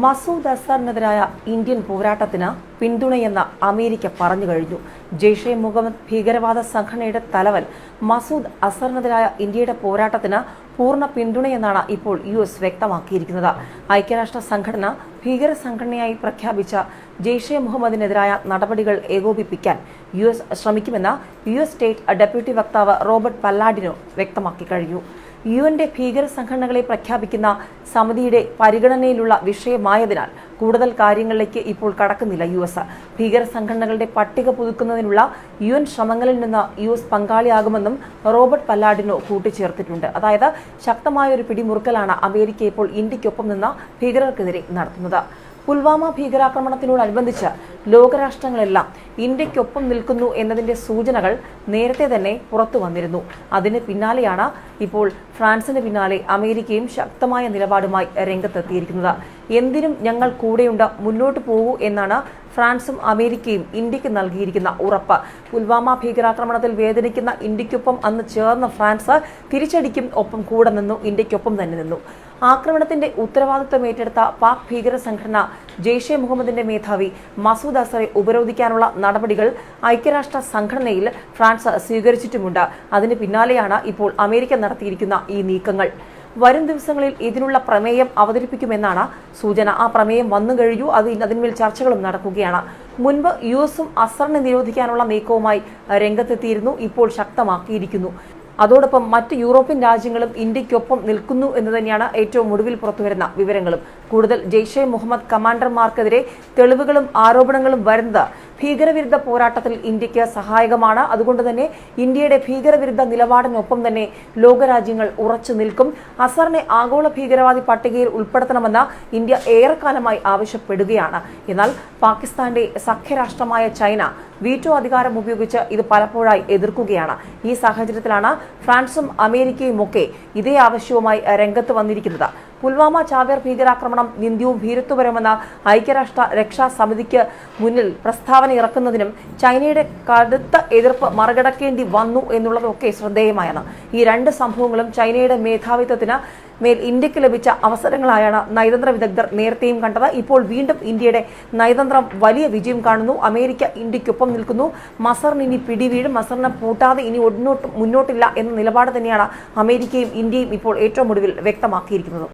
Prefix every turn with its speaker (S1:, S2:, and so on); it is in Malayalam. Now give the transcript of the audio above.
S1: മസൂദ് അസറിനെതിരായ ഇന്ത്യൻ പോരാട്ടത്തിന് പിന്തുണയെന്ന് അമേരിക്ക പറഞ്ഞു കഴിഞ്ഞു. ജെയ്ഷെ മുഹമ്മദ് ഭീകരവാദ സംഘടനയുടെ തലവൻ മസൂദ് അസറിനെതിരായ ഇന്ത്യയുടെ പോരാട്ടത്തിന് പൂർണ പിന്തുണയെന്നാണ് ഇപ്പോൾ യു എസ് വ്യക്തമാക്കിയിരിക്കുന്നത്. ഐക്യരാഷ്ട്ര സംഘടന ഭീകര സംഘടനയായി പ്രഖ്യാപിച്ച ജെയ്ഷെ മുഹമ്മദിനെതിരായ നടപടികൾ ഏകോപിപ്പിക്കാൻ യു എസ് ശ്രമിക്കുമെന്ന് യു എസ് സ്റ്റേറ്റ് ഡെപ്യൂട്ടി വക്താവ് റോബർട്ട് പല്ലാഡിനോ വ്യക്തമാക്കി കഴിഞ്ഞു. യു എന്റെ ഭീകര സംഘടനകളെ പ്രഖ്യാപിക്കുന്ന സമിതിയുടെ പരിഗണനയിലുള്ള വിഷയമായതിനാൽ കൂടുതൽ കാര്യങ്ങളിലേക്ക് ഇപ്പോൾ കടക്കുന്നില്ല യു എസ്. ഭീകര സംഘടനകളുടെ പട്ടിക പുതുക്കുന്നതിനുള്ള യു എൻ ശ്രമങ്ങളിൽ നിന്ന് യു എസ് പങ്കാളിയാകുമെന്നും റോബർട്ട് പല്ലാഡിനോ കൂട്ടിച്ചേർത്തിട്ടുണ്ട്. അതായത് ശക്തമായ ഒരു പിടിമുറുക്കലാണ് അമേരിക്ക ഇപ്പോൾ ഇന്ത്യക്കൊപ്പം നിന്ന് ഭീകരർക്കെതിരെ നടത്തുന്നത്. പുൽവാമ ഭീകരാക്രമണത്തിനോടനുബന്ധിച്ച് ലോകരാഷ്ട്രങ്ങളെല്ലാം ഇന്ത്യക്കൊപ്പം നിൽക്കുന്നു എന്നതിന്റെ സൂചനകൾ നേരത്തെ തന്നെ പുറത്തു വന്നിരുന്നു. അതിന് പിന്നാലെയാണ് ഇപ്പോൾ ഫ്രാൻസിന് പിന്നാലെ അമേരിക്കയും ശക്തമായ നിലപാടുമായി രംഗത്തെത്തിയിരിക്കുന്നത്. എന്തിനും ഞങ്ങൾ കൂടെയുണ്ട് മുന്നോട്ട് പോകൂ എന്നാണ് ഫ്രാൻസും അമേരിക്കയും ഇന്ത്യയ്ക്ക് നൽകിയിരിക്കുന്ന ഉറപ്പ്. പുൽവാമ ഭീകരാക്രമണത്തിൽ വേദനിക്കുന്ന ഇന്ത്യക്കൊപ്പം അന്ന് ചേർന്ന ഫ്രാൻസ് തിരിച്ചടിക്കും ഒപ്പം കൂടെ നിന്നു ഇന്ത്യക്കൊപ്പം തന്നെ നിന്നു. ആക്രമണത്തിന്റെ ഉത്തരവാദിത്വം ഏറ്റെടുത്ത പാക് ഭീകര സംഘടന ജെയ്ഷെ മുഹമ്മദിന്റെ മേധാവി മസൂദ് അസറെ ഉപരോധിക്കാനുള്ള നടപടികൾ ഐക്യരാഷ്ട്ര സംഘടനയിൽ ഫ്രാൻസ് സ്വീകരിച്ചിട്ടുമുണ്ട്. അതിന് പിന്നാലെയാണ് ഇപ്പോൾ അമേരിക്ക നടത്തിയിരിക്കുന്ന ഈ നീക്കങ്ങൾ. വരും ദിവസങ്ങളിൽ ഇതിനുള്ള പ്രമേയം അവതരിപ്പിക്കുമെന്നാണ് സൂചന. ആ പ്രമേയം വന്നു കഴിഞ്ഞു. അത് അതിന്മേൽ ചർച്ചകളും നടക്കുകയാണ്. മുൻപ് യു എസും അസറിനെ നിരോധിക്കാനുള്ള നീക്കവുമായി രംഗത്തെത്തിയിരുന്നു. ഇപ്പോൾ ശക്തമാക്കിയിരിക്കുന്നു. അതോടൊപ്പം മറ്റ് യൂറോപ്യൻ രാജ്യങ്ങളും ഇന്ത്യക്കൊപ്പം നിൽക്കുന്നു എന്ന് തന്നെയാണ് ഏറ്റവും ഒടുവിൽ പുറത്തുവരുന്ന വിവരങ്ങളും. കൂടുതൽ ജെയ്ഷെ മുഹമ്മദ് കമാൻഡർമാർക്കെതിരെ തെളിവുകളും ആരോപണങ്ങളും വരുന്നത് ഭീകരവിരുദ്ധ പോരാട്ടത്തിൽ ഇന്ത്യയ്ക്ക് സഹായകമാണ്. അതുകൊണ്ട് തന്നെ ഇന്ത്യയുടെ ഭീകരവിരുദ്ധ നിലപാടിനൊപ്പം തന്നെ ലോകരാജ്യങ്ങൾ ഉറച്ചു നിൽക്കും. അസറിനെ ആഗോള ഭീകരവാദി പട്ടികയിൽ ഉൾപ്പെടുത്തണമെന്ന് ഇന്ത്യ ഏറെക്കാലമായി ആവശ്യപ്പെടുകയാണ്. എന്നാൽ പാകിസ്ഥാന്റെ സഖ്യരാഷ്ട്രമായ ചൈന വീറ്റോ അധികാരം ഉപയോഗിച്ച് ഇത് പലപ്പോഴായി എതിർക്കുകയാണ്. ഈ സാഹചര്യത്തിലാണ് ഫ്രാൻസും അമേരിക്കയും ഒക്കെ ഇതേ ആവശ്യവുമായി രംഗത്ത് വന്നിരിക്കുന്നത്. പുൽവാമ ചാവേർ ഭീകരാക്രമണം നിന്ദ്യവും ഭീരത്വപരമെന്ന ഐക്യരാഷ്ട്ര രക്ഷാ സമിതിക്ക് മുന്നിൽ പ്രസ്താവന ഇറക്കുന്നതിനും ചൈനയുടെ കടുത്ത എതിർപ്പ് മറികടക്കേണ്ടി വന്നു എന്നുള്ളതൊക്കെ ശ്രദ്ധേയമായാണ്. ഈ രണ്ട് സംഭവങ്ങളും ചൈനയുടെ മേധാവിത്വത്തിന് മേൽ ഇന്ത്യയ്ക്ക് ലഭിച്ച അവസരങ്ങളായാണ് നയതന്ത്ര വിദഗ്ധർ നേരത്തെയും കണ്ടത്. ഇപ്പോൾ വീണ്ടും ഇന്ത്യയുടെ നയതന്ത്രം വലിയ വിജയം കാണുന്നു. അമേരിക്ക ഇന്ത്യക്കൊപ്പം നിൽക്കുന്നു. മസറിന് ഇനി പിടിവീഴും. മസറിനെ പൂട്ടാതെ ഇനി ഒന്നോട്ട് മുന്നോട്ടില്ല എന്ന നിലപാട് തന്നെയാണ് അമേരിക്കയും ഇന്ത്യയും ഇപ്പോൾ ഏറ്റവും ഒടുവിൽ വ്യക്തമാക്കിയിരിക്കുന്നത്.